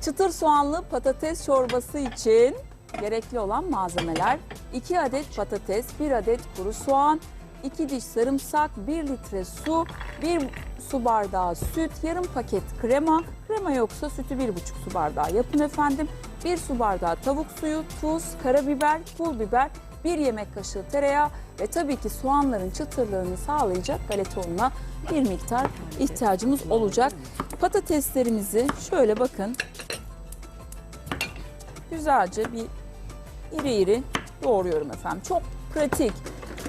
Çıtır soğanlı patates çorbası için gerekli olan malzemeler 2 adet patates, 1 adet kuru soğan, 2 diş sarımsak, 1 litre su, 1 su bardağı süt, yarım paket krema, krema yoksa sütü 1,5 su bardağı yapın efendim. 1 su bardağı tavuk suyu, tuz, karabiber, pul biber, 1 yemek kaşığı tereyağı ve tabii ki soğanların çıtırlığını sağlayacak galeta ununa bir miktar ihtiyacımız olacak. Patateslerimizi şöyle bakın güzelce bir iri iri doğruyorum efendim. Çok pratik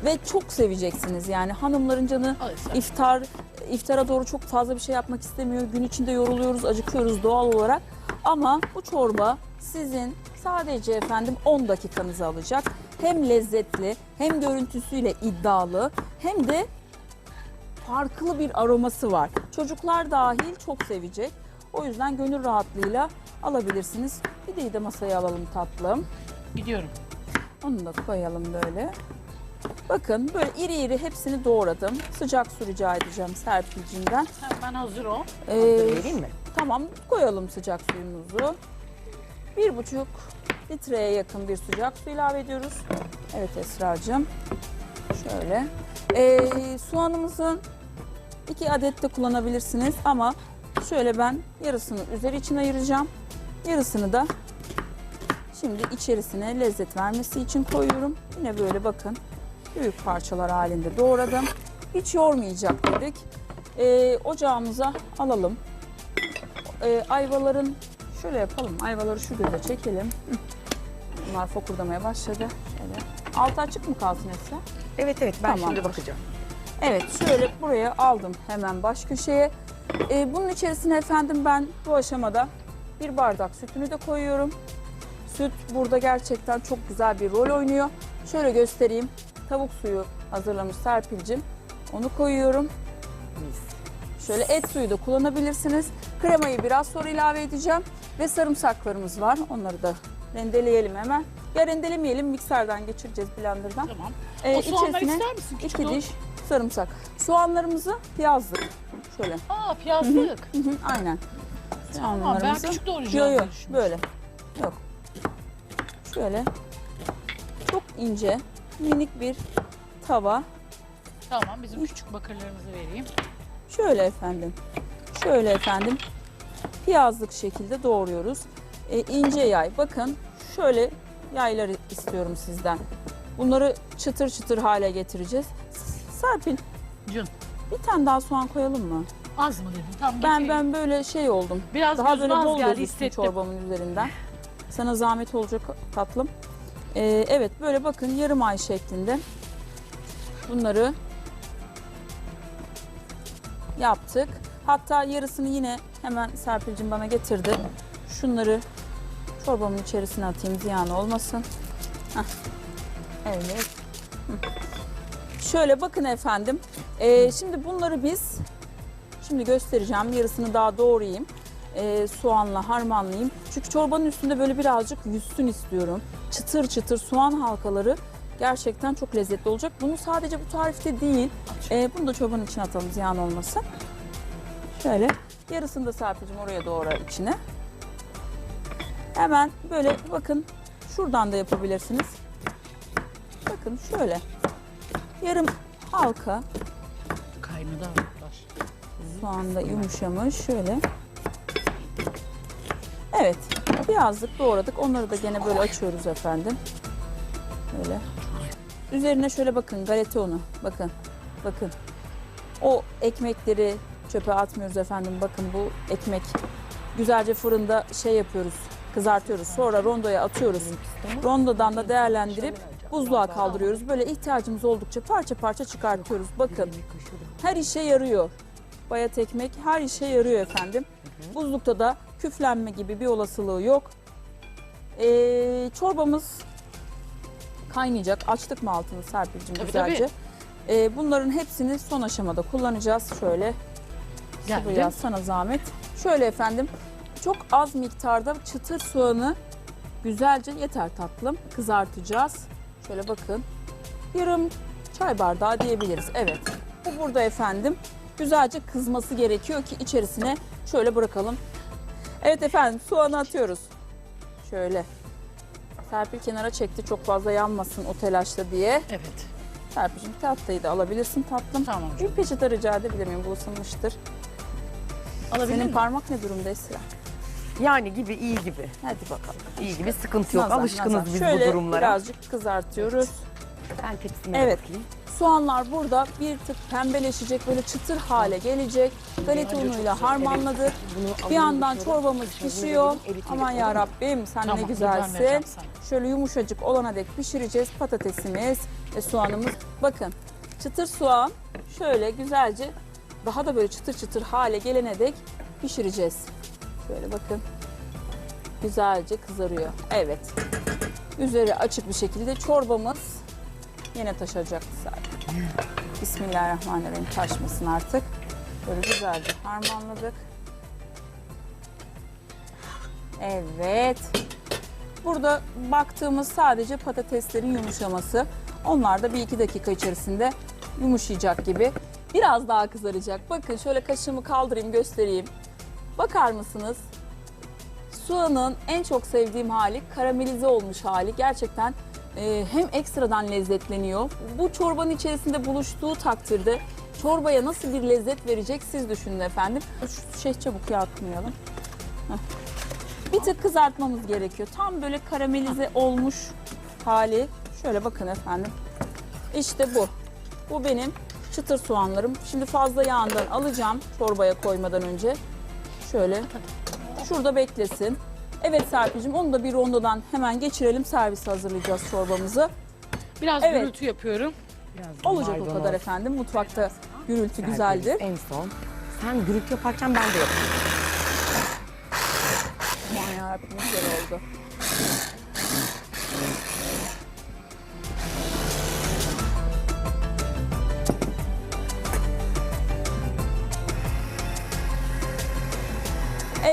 ve çok seveceksiniz yani hanımların canı iftar iftara doğru çok fazla bir şey yapmak istemiyor. Gün içinde yoruluyoruz, acıkıyoruz doğal olarak. Ama bu çorba sizin sadece efendim 10 dakikanızı alacak. Hem lezzetli, hem görüntüsüyle iddialı, hem de farklı bir aroması var. Çocuklar dahil çok sevecek. O yüzden gönül rahatlığıyla alabilirsiniz. Pideyi de masaya alalım tatlım. Gidiyorum. Onu da koyalım böyle. Bakın böyle iri iri hepsini doğradım. Sıcak su rica edeceğim Serpil'cimden. Hemen hazır o. Ee, Vereyim mi? tamam koyalım sıcak suyumuzu. Bir buçuk litreye yakın bir sıcak su ilave ediyoruz. Evet Esra'cığım. Şöyle. Ee, soğanımızın iki adet de kullanabilirsiniz ama şöyle ben yarısını üzeri için ayıracağım. Yarısını da şimdi içerisine lezzet vermesi için koyuyorum. Yine böyle bakın büyük parçalar halinde doğradım. Hiç yormayacak dedik. Ee, ocağımıza alalım. Ee, ayvaların şöyle yapalım. Ayvaları şu göze çekelim. Bunlar fokurdamaya başladı. Şöyle. Altı açık mı kalsın Esra? Evet evet ben Tamam. şimdi bakacağım. Evet şöyle buraya aldım hemen baş köşeye. Ee, bunun içerisine efendim ben bu aşamada bir bardak sütünü de koyuyorum. Süt burada gerçekten çok güzel bir rol oynuyor. Şöyle göstereyim. Tavuk suyu hazırlamış Serpil'cim. Onu koyuyorum. Şöyle et suyu da kullanabilirsiniz. Kremayı biraz sonra ilave edeceğim. Ve sarımsaklarımız var. Onları da rendeleyelim hemen. Ya rendelemeyelim mikserden geçireceğiz blenderdan. Tamam. Ee, o soğanları içerisine ister misin? Küçük iki olan? diş sarımsak. Soğanlarımızı piyazlık. Şöyle. Aa piyazlık. Hı hı, aynen. Tamam ben küçük Yok doğrayacağım. yok düşünmüştüm. böyle. Yok. Şöyle. Çok ince minik bir tava. Tamam bizim küçük bakırlarımızı vereyim. Şöyle efendim. Şöyle efendim. Piyazlık şekilde doğruyoruz. Ee, ince yay. Bakın şöyle yayları istiyorum sizden. Bunları çıtır çıtır hale getireceğiz. Serpil Cun. bir tane daha soğan koyalım mı? Az mı dedin? Tamam. Ben ben böyle şey oldum. biraz Daha böyle bol geldi gözüksün hissettim. çorbamın üzerinden. Sana zahmet olacak tatlım. Ee, evet böyle bakın yarım ay şeklinde bunları yaptık. Hatta yarısını yine hemen Serpil'cim bana getirdi. Şunları çorbamın içerisine atayım ziyan olmasın. Heh. Evet. Hı. Şöyle bakın efendim. Ee, şimdi bunları biz şimdi göstereceğim. Yarısını daha doğrayayım e, soğanla harmanlayayım. Çünkü çorbanın üstünde böyle birazcık yüzsün istiyorum. Çıtır çıtır soğan halkaları gerçekten çok lezzetli olacak. Bunu sadece bu tarifte değil, e, bunu da çorbanın içine atalım ziyan olmasın. Şöyle yarısını da Serpil'cim oraya doğra içine. Hemen böyle bakın şuradan da yapabilirsiniz. Bakın şöyle yarım halka Kaynadı arkadaşlar. Soğan da yumuşamış. Şöyle. Evet. Birazcık doğradık. Onları da gene böyle açıyoruz efendim. Böyle. Üzerine şöyle bakın galeta unu. Bakın. Bakın. O ekmekleri çöpe atmıyoruz efendim. Bakın bu ekmek güzelce fırında şey yapıyoruz. Kızartıyoruz. Sonra rondoya atıyoruz. Rondodan da değerlendirip buzluğa kaldırıyoruz. Böyle ihtiyacımız oldukça parça parça çıkartıyoruz. Bakın. Her işe yarıyor. Bayat ekmek her işe yarıyor efendim. Buzlukta da küflenme gibi bir olasılığı yok. Ee, çorbamız kaynayacak. Açtık mı altını Serpil'cim Tabii, güzelce. Ee, bunların hepsini son aşamada kullanacağız. Şöyle Geldi. sıvı sana zahmet. Şöyle efendim çok az miktarda çıtır soğanı güzelce yeter tatlım kızartacağız. Şöyle bakın yarım çay bardağı diyebiliriz. Evet bu burada efendim güzelce kızması gerekiyor ki içerisine şöyle bırakalım. Evet efendim soğanı atıyoruz. Şöyle. Serpil kenara çekti çok fazla yanmasın o telaşta diye. Evet. Serpil'cim tahtayı da alabilirsin tatlım. Tamam Bir peçete rica edebilir miyim? Bu ısınmıştır. Alabilir Senin miyim? parmak ne durumda Esra? Yani gibi iyi gibi. Hadi bakalım. İyi gibi sıkıntı yok. Nazar, Alışkınız nazar. biz Şöyle bu durumlara. birazcık kızartıyoruz. Ben tepsime Evet. bakayım. Soğanlar burada bir tık pembeleşecek, böyle çıtır hale gelecek. Galeta unuyla harmanladık. Bunu Bir yandan çorbamız pişiyor. Aman ya? Rabbim sen Tamam, ne güzelsin. sana. Şöyle yumuşacık olana dek pişireceğiz patatesimiz ve soğanımız. Bakın çıtır soğan şöyle güzelce daha da böyle çıtır çıtır hale gelene dek pişireceğiz. Şöyle bakın. Güzelce kızarıyor. Evet. Üzeri açık bir şekilde çorbamız yine taşacak zaten. Bismillahirrahmanirrahim taşmasın artık. Böyle güzelce harmanladık. Evet. Burada baktığımız sadece patateslerin yumuşaması. Onlar da bir iki dakika içerisinde yumuşayacak gibi. Biraz daha kızaracak. Bakın şöyle kaşığımı kaldırayım göstereyim. Bakar mısınız? Soğanın en çok sevdiğim hali karamelize olmuş hali. Gerçekten e, hem ekstradan lezzetleniyor. Bu çorbanın içerisinde buluştuğu takdirde çorbaya nasıl bir lezzet verecek siz düşünün efendim. Şu şey çabuk yakmayalım. Heh. Bir tık kızartmamız gerekiyor. Tam böyle karamelize olmuş hali. Şöyle bakın efendim. İşte bu. Bu benim çıtır soğanlarım. Şimdi fazla yağından alacağım çorbaya koymadan önce. Şöyle şurada beklesin. Evet Serpil'cim onu da bir rondodan hemen geçirelim. Servis hazırlayacağız çorbamızı. Biraz Evet. gürültü yapıyorum. Biraz da Olacak o maydanoz kadar efendim. Mutfakta gürültü güzeldir. En son. Sen gürültü yaparken ben de yapayım. Aman yarabbim ne güzel oldu.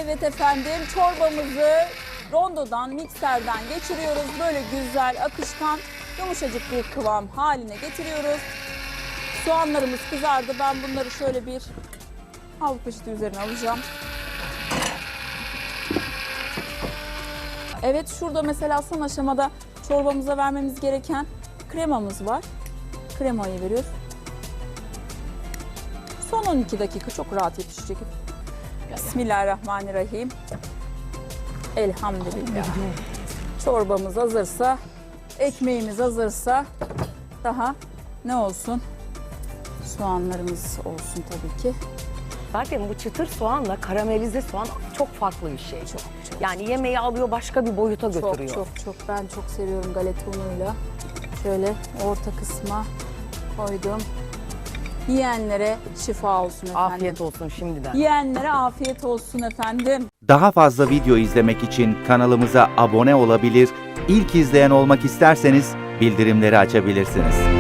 Evet efendim çorbamızı rondodan, mikserden geçiriyoruz. Böyle güzel, akışkan, yumuşacık bir kıvam haline getiriyoruz. Soğanlarımız kızardı. Ben bunları şöyle bir havlu peçete üzerine alacağım. Evet şurada mesela son aşamada çorbamıza vermemiz gereken kremamız var. Kremayı veriyoruz. Son 12 dakika çok rahat yetişecek. Bismillahirrahmanirrahim. Elhamdülillah. Çorbamız hazırsa, ekmeğimiz hazırsa daha ne olsun? Soğanlarımız olsun tabii ki. Zaten bu çıtır soğanla karamelize soğan çok farklı bir şey. Çok çok Yani yemeği alıyor başka bir boyuta götürüyor. Çok çok çok ben çok seviyorum galeta unuyla. Şöyle orta kısma koydum. Yiyenlere şifa olsun efendim. Afiyet olsun şimdiden. Yiyenlere afiyet olsun efendim. Daha fazla video izlemek için kanalımıza abone olabilir, ilk izleyen olmak isterseniz bildirimleri açabilirsiniz.